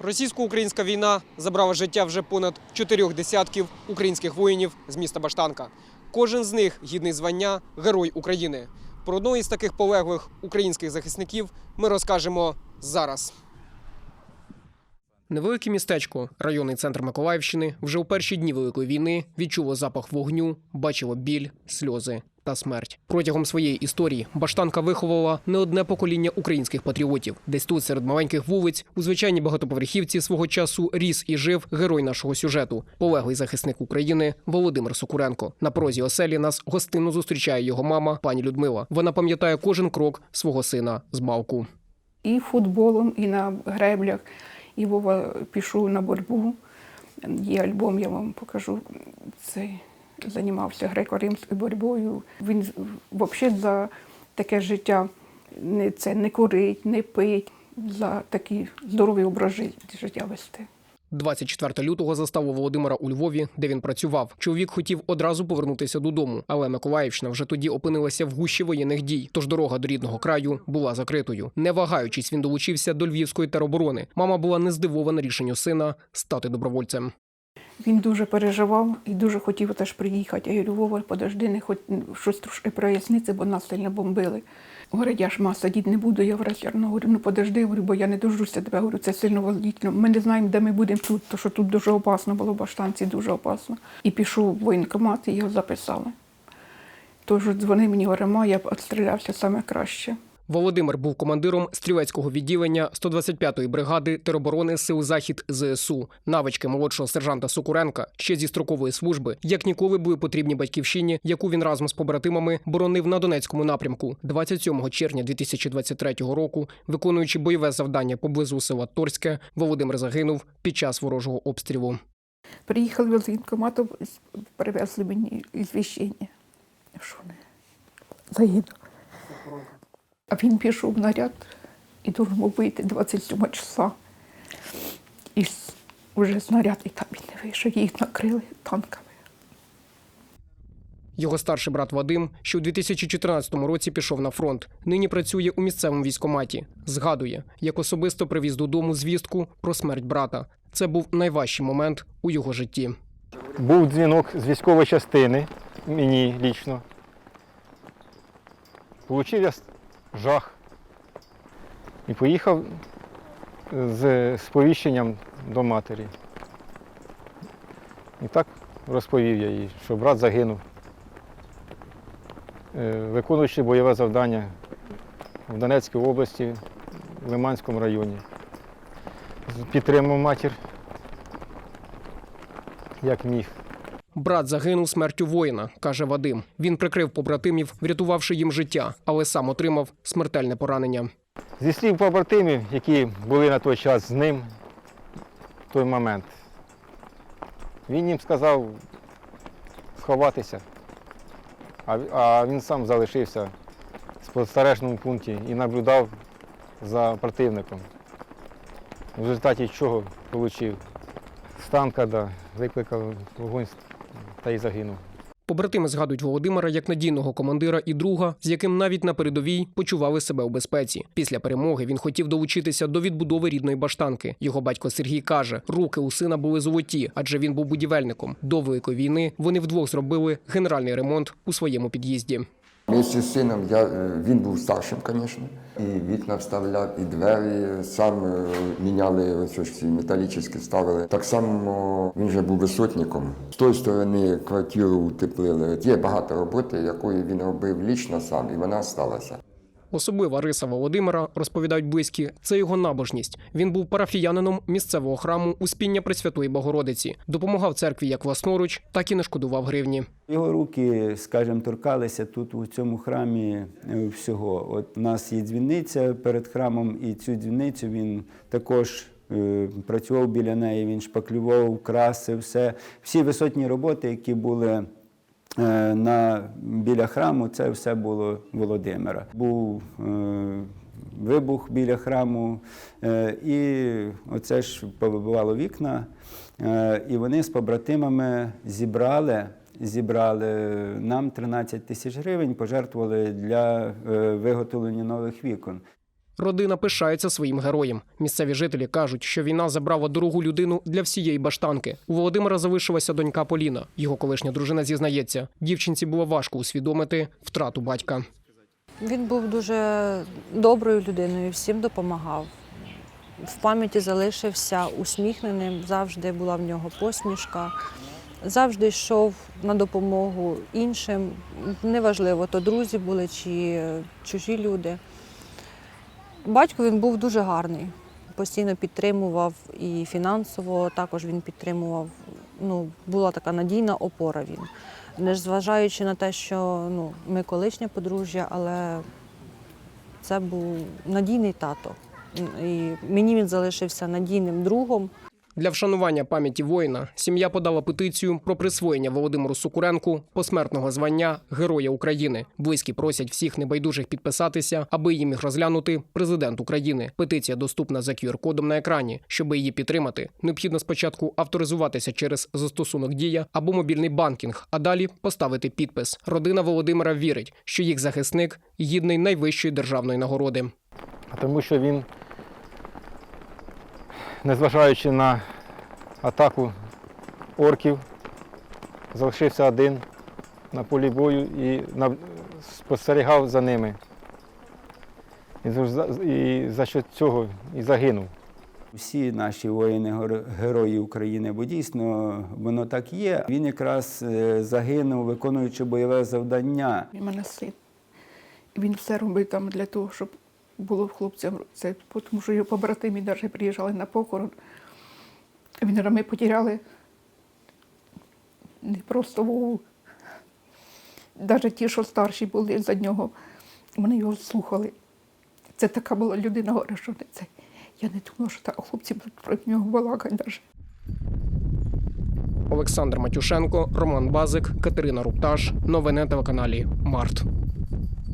Російсько-українська війна забрала життя вже понад чотирьох десятків українських воїнів з міста Баштанка. Кожен з них гідний звання Герой України. Про одного із таких полеглих українських захисників ми розкажемо зараз. Невелике містечко, районний центр Миколаївщини, вже у перші дні Великої війни відчуло запах вогню, бачило біль, сльози та смерть. Протягом своєї історії Баштанка виховувала не одне покоління українських патріотів. Десь тут, серед маленьких вулиць, у звичайній багатоповерхівці свого часу ріс і жив герой нашого сюжету, полеглий захисник України Володимир Сокуренко. На порозі оселі нас гостинно зустрічає його мама, пані Людмила. Вона пам'ятає кожен крок свого сина з балку. і футболом, і на греблях. І Вова пішов на боротьбу. Є альбом, я вам покажу. Цей займався греко-римською боротьбою. Він взагалі за таке життя не, це, не курить, не пить, за такий здоровий образ життя вести. 24 лютого застав у Володимира у Львові, де він працював. Чоловік хотів одразу повернутися додому, але Миколаївщина вже тоді опинилася в гущі воєнних дій. Тож дорога до рідного краю була закритою. Не вагаючись, він долучився до львівської тероборони. Мама була не здивована рішенню сина стати добровольцем. Він дуже переживав і дуже хотів теж приїхати. Я говорю, Вова, подожди, не хоч щось трошки проясниться, бо нас сильно бомбили. Говорить, я ж ма сидіти не буду, я врачерно говорю, ну подожди, говорю, бо я не дождуся тебе. Говорю, це сильно волнительно. Ми не знаємо, де ми будемо тут, тому що тут дуже опасно було, в Баштанці дуже опасно. І пішов в воєнкомат, і його записали. Тож дзвони мені, говорить, я б відстрілявся саме краще. Володимир був командиром стрілецького відділення 125-ї бригади тероборони Сил Захід ЗСУ. Навички молодшого сержанта Сокуренка ще зі строкової служби, як ніколи були потрібні батьківщині, яку він разом з побратимами боронив на Донецькому напрямку. 27 червня 2023 року, виконуючи бойове завдання поблизу села Торське, Володимир загинув під час ворожого обстрілу. Приїхали з воєнкомату, привезли мені звіщення. Загинув. А він пішов в наряд і должен був вийти 27 числа. І вже снаряд, і там він не вийшов, їх накрили танками. Його старший брат Вадим, що у 2014 році пішов на фронт. Нині працює у місцевому військкоматі. Згадує, як особисто привіз додому звістку про смерть брата. Це був найважчий момент у його житті. Був дзвінок з військової частини, мені лічно. Получив я жах. І поїхав з сповіщенням до матері. І так розповів я їй, що брат загинув, Е, виконуючи бойове завдання в Донецькій області, в Лиманському районі. Підтримав матір, як міг. Брат загинув смертю воїна, каже Вадим. Він прикрив побратимів, врятувавши їм життя, але сам отримав смертельне поранення. Зі слів побратимів, які були на той час з ним в той момент, він їм сказав сховатися, а, він сам залишився в спостережному пункті і наблюдав за противником. В результаті чого отримав з танка, да, викликав вогонь та й загинув. Побратими згадують Володимира як надійного командира і друга, з яким навіть на передовій почували себе у безпеці. Після перемоги він хотів долучитися до відбудови рідної баштанки. Його батько Сергій каже, руки у сина були золоті, адже він був будівельником. До великої війни вони вдвох зробили генеральний ремонт у своєму під'їзді. Вместе з сином я, е, він був старшим, звісно. І вікна вставляв, і двері сам е, міняли, ось ці ставили. Так само він же був висотником. З тої сторони квартиру утеплили. Є багато роботи, якої він робив лічно сам, і вона сталася. Особлива риса Володимира, розповідають близькі, це його набожність. Він був парафіянином місцевого храму Успіння Пресвятої Богородиці, допомагав церкві як власноруч, так і не шкодував гривні. Його руки, скажімо, торкалися тут у цьому храмі е, всього. От у нас є дзвіниця перед храмом, і цю дзвіницю він також е, працював біля неї, він шпаклював, красив все. Всі висотні роботи, які були на, біля храму, це все було Володимира. Був е, вибух біля храму, е, і оце ж повибивало вікна. Е, І вони з побратимами зібрали, зібрали нам 13 тисяч гривень, пожертвували для е, виготовлення нових вікон. Родина пишається своїм героєм. Місцеві жителі кажуть, що війна забрала дорогу людину для всієї баштанки. У Володимира залишилася донька Поліна. Його колишня дружина зізнається, дівчинці було важко усвідомити втрату батька. Він був дуже доброю людиною, всім допомагав. В пам'яті залишився усміхненим, завжди була в нього посмішка, завжди йшов на допомогу іншим. Неважливо, то друзі були чи чужі люди. Батько він був дуже гарний, постійно підтримував і фінансово також він підтримував. Ну, була така надійна опора він. Незважаючи на те, що ну, ми колишнє подружжя, але це був надійний тато. І мені він залишився надійним другом. Для вшанування пам'яті воїна сім'я подала петицію про присвоєння Володимиру Сукуренку посмертного звання Героя України. Близькі просять всіх небайдужих підписатися, аби її міг розглянути президент України. Петиція доступна за QR-кодом на екрані. Щоб її підтримати, необхідно спочатку авторизуватися через застосунок Дія або мобільний банкінг, а далі поставити підпис. Родина Володимира вірить, що їх захисник гідний найвищої державної нагороди. Тому що він, незважаючи на атаку орків, залишився один на полі бою і спостерігав за ними. І за, і за що цього і загинув. Всі наші воїни герої України, бо дійсно воно так є. Він якраз е, загинув, виконуючи бойове завдання. Він мене син. І він все робив там для того, щоб було хлопцям це, тому що його побратимі навіть приїжджали на похорон. Він каже, ми потеряли не просто Вову. Навіть ті, що старші були за нього, вони його слухали. Це така була людина, говорю, що не це. Я не думала, що так хлопці будуть про нього балакати навіть. Олександр Матюшенко, Роман Базик, Катерина Рупташ. Новини на телеканалі Март.